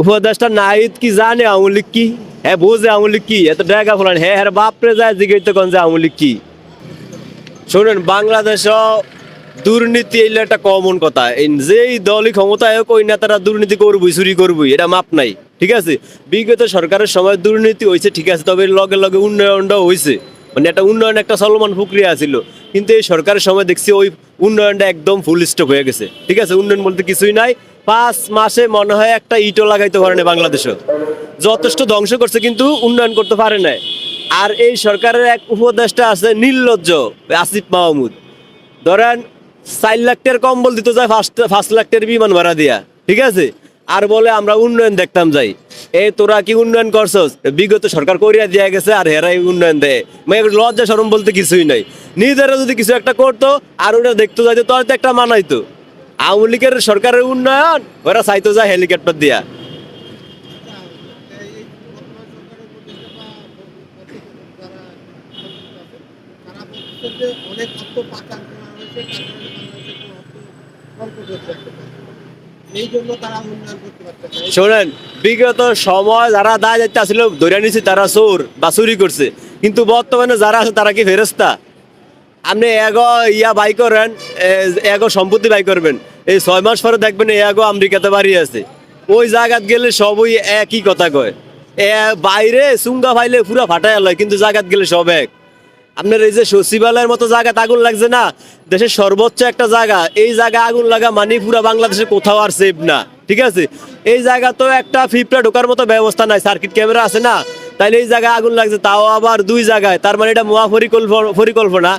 উপদেশটা নাহিদ কি জানে আওয়ামী কি? হ্যাঁ বোঝে আওয়ামী কি? এত ডেগা ফলান। হ্যাঁ হ্যাঁ বাপরে যায় জিজ্ঞেস কোন যে আওয়ামী কি? শোনেন বাংলাদেশ দুর্নীতি এলে একটা কমন কথা। যেই দলই ক্ষমতায় হোক, ওই নেতারা দুর্নীতি করবই, চুরি করবই, এটা মাপ নাই। ঠিক আছে? বিগত সরকারের সময় দুর্নীতি হয়েছে ঠিক আছে, তবে লগে লগে উন্নয়নটাও হয়েছে মানে একটা উন্নয়ন একটা চলমান প্রক্রিয়া ছিল কিন্তু এই সরকারের সময় দেখছি ওই উন্নয়নটা একদম ফুল স্টপ হয়ে গেছে। ঠিক আছে? উন্নয়ন বলতে কিছুই নাই। পাঁচ মাসে মনে হয় একটা ইটও লাগাইতে পারে না বাংলাদেশে যথেষ্ট ধ্বংস করছে কিন্তু উন্নয়ন করতে পারে না আর এই সরকারের এক উপদেষ্টা আছে নির্লজ্জ, আসিফ মাহমুদ। ধরেন চার লাখ টাকার কম্বল দিতে যায় ফার্স্ট পাঁচ লাখ টাকার বিমান ভাড়া দিয়া, ঠিক আছে? আর বলে আমরা উন্নয়ন দেখতাম যাই। এ তোরা কি উন্নয়ন করছস? বিগত সরকার করিয়া দিয়া গেছে আর হেরাই উন্নয়ন দেয়। মানে লজ্জা সরম বলতে কিছুই নাই। নিজেরা যদি কিছু একটা করতো আর ওটা দেখতে যাইতো তো একটা মানাইতো। আওয়ামী লীগের সরকারের উন্নয়ন, ওরা চাইতো যায় হেলিকপ্টার দিয়া। শোনেন, বিগত সময় যারা দায় দায়িত্ব আসলে ধরে নিছি তারা চোর বা চুরি করছে। কিন্তু বর্তমানে যারা আছে তারা কি ফেরস্তা আপনি এগো ইয়া বাই করেন এগো সম্পত্তি বাই করবেন। এই ছয় মাস পরে দেখবেন এগো আমেরিকাতে বাড়ি আছে। ওই জায়গাত গেলে সবই একই কথা কয়। এ, বাইরে সুঙ্গা ফাইলে পুরা ফাটায় লয়, কিন্তু জায়গাত গেলে সব এক। আপনার এই যে সচিবালয়ের মতো জায়গাতে আগুন লাগছে না, দেশের সর্বোচ্চ একটা জায়গা, এই জায়গা আগুন লাগা মানে পুরা বাংলাদেশে কোথাও আর সেফ না, ঠিক আছে? এই জায়গা তো একটা ফিফটা ঢোকার মতো ব্যবস্থা নাই সার্কিট ক্যামেরা আছে না। তাইলে এই জায়গায় আগুন লাগছে, তাও আবার দুই জায়গায়। তার মানে এটা মহা পরিকল্পনা।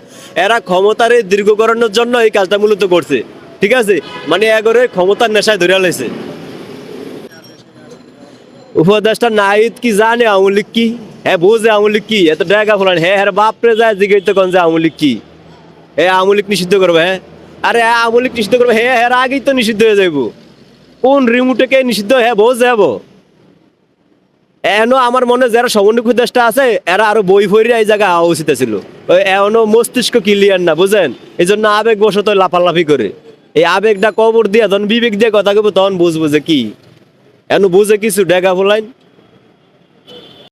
এরা ক্ষমতার এই দীর্ঘকরণের জন্য এই কাজটা মূলত করছে। ঠিক আছে? মানে এগরে ক্ষমতার নেশায় ধরে লাইছে। উপদেশটা নাহিদ কি জানে আওয়ামী লীগ কি? হ্যাঁ বোঝে আওয়ামী লীগ কি? এত ডেগা ফলান। হ্যাঁ হ্যাঁ বাপরে যায় জিজ্ঞেস কন যে আওয়ামী লীগ কি? এ, আওয়ামী লীগ নিষিদ্ধ করবে হ্যাঁ আরে হ্যাঁ আওয়ামী লীগ নিষিদ্ধ করবে। হ্যাঁ হ্যাঁ আগেই তো নিষিদ্ধ হয়ে যাইব। কোন রিমোটে কে নিষিদ্ধ? হ্যাঁ বোঝ যাব এখনও আমার মনে যারা সমন্বয় উপদেশটা আছে, এরা আরও বই ফইরে এই জায়গায় আওয়া উচিত ছিল এখনও মস্তিষ্ক ক্লিয়ার না, বুঝেন? এই জন্য আবেগ বসত লাফালাফি করে। এই আবেগটা কবর দিয়ে যখন বিবেক দিয়ে কথা কব তখন বুঝব যে কি? এন বুঝে কিছু, ডেগা ফলাইন।